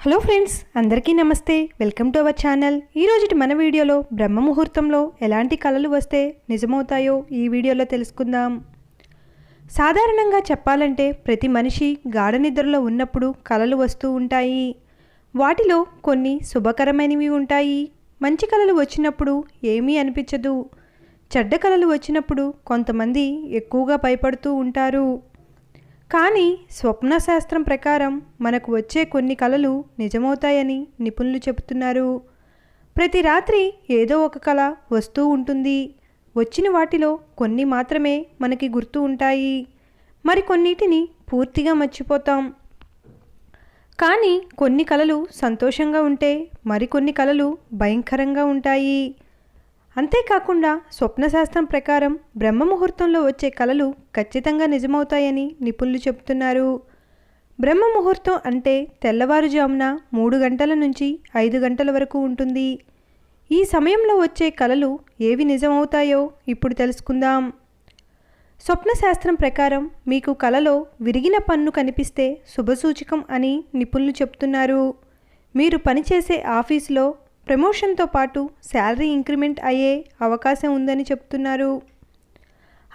Hello friends అందరికీ నమస్తే. Welcome to our channel. ఈరోజుటి మన వీడియోలో బ్రహ్మ ముహూర్తంలో ఎలాంటి కళలు వస్తే నిజమవుతాయో ఈ వీడియోలో తెలుసుకుందాం. సాధారణంగా చెప్పాలంటే ప్రతి మనిషి గాఢ నిద్రలో ఉన్నప్పుడు కళలు వస్తూ ఉంటాయి. వాటిలో కొన్ని శుభకరమైనవి ఉంటాయి. మంచి కళలు వచ్చినప్పుడు ఏమీ అనిపించదు. చెడ్డ కళలు వచ్చినప్పుడు కొంతమంది ఎక్కువగా భయపడుతూ ఉంటారు. కానీ స్వప్న శాస్త్రం ప్రకారం మనకు వచ్చే కొన్ని కళలు నిజమవుతాయని నిపుణులు చెబుతున్నారు. ప్రతి రాత్రి ఏదో ఒక కళ వస్తూ ఉంటుంది. వచ్చిన వాటిలో కొన్ని మాత్రమే మనకి గుర్తు ఉంటాయి. మరికొన్నిటిని పూర్తిగా మర్చిపోతాం. కానీ కొన్ని కళలు సంతోషంగా ఉంటే మరికొన్ని కళలు భయంకరంగా ఉంటాయి. అంతేకాకుండా స్వప్నశాస్త్రం ప్రకారం బ్రహ్మ ముహూర్తంలో వచ్చే కళలు ఖచ్చితంగా నిజమవుతాయని నిపుణులు చెబుతున్నారు. బ్రహ్మ ముహూర్తం అంటే తెల్లవారుజామున మూడు గంటల నుంచి ఐదు గంటల వరకు ఉంటుంది. ఈ సమయంలో వచ్చే కళలు ఏవి నిజమవుతాయో ఇప్పుడు తెలుసుకుందాం. స్వప్నశాస్త్రం ప్రకారం మీకు కలలో విరిగిన పన్ను కనిపిస్తే శుభసూచకం అని నిపుణులు చెప్తున్నారు మీరు పనిచేసే ఆఫీసులో ప్రమోషన్తో పాటు శాలరీ ఇంక్రిమెంట్ అయ్యే అవకాశం ఉందని చెప్తున్నారు.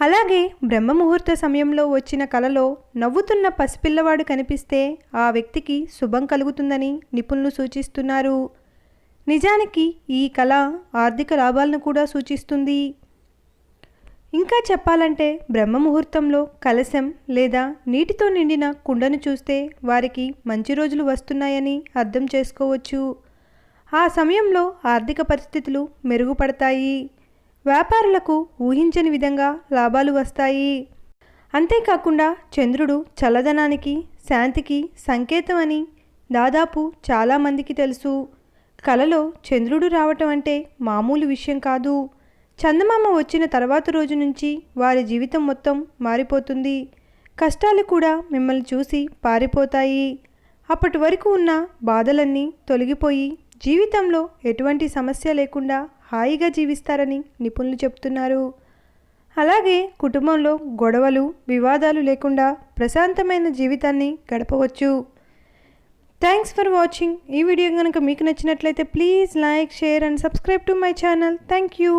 అలాగే బ్రహ్మ ముహూర్త సమయంలో వచ్చిన కలలో నవ్వుతున్న పసిపిల్లవాడు కనిపిస్తే ఆ వ్యక్తికి శుభం కలుగుతుందని నిపుణులు సూచిస్తున్నారు. నిజానికి ఈ కళ ఆర్థిక లాభాలను కూడా సూచిస్తుంది. ఇంకా చెప్పాలంటే బ్రహ్మ ముహూర్తంలో కలశం లేదా నీటితో నిండిన కుండను చూస్తే వారికి మంచి రోజులు వస్తున్నాయని అర్థం చేసుకోవచ్చు. ఆ సమయంలో ఆర్థిక పరిస్థితులు మెరుగుపడతాయి. వ్యాపారులకు ఊహించని విధంగా లాభాలు వస్తాయి. అంతేకాకుండా చంద్రుడు చల్లదనానికి శాంతికి సంకేతం అని దాదాపు చాలామందికి తెలుసు. కలలో చంద్రుడు రావటం అంటే మామూలు విషయం కాదు. చందమామ వచ్చిన తర్వాత రోజు నుంచి వారి జీవితం మొత్తం మారిపోతుంది. కష్టాలు కూడా మిమ్మల్ని చూసి పారిపోతాయి. అప్పటి వరకు ఉన్న బాధలన్నీ తొలగిపోయి జీవితంలో ఎటువంటి సమస్య లేకుండా హాయిగా జీవిస్తారని నిపుణులు చెప్తున్నారు. అలాగే కుటుంబంలో గొడవలు వివాదాలు లేకుండా ప్రశాంతమైన జీవితాన్ని గడపవచ్చు. థ్యాంక్స్ ఫర్ వాచింగ్ ఈ వీడియో కనుక మీకు నచ్చినట్లయితే please like share and subscribe to my channel. Thank you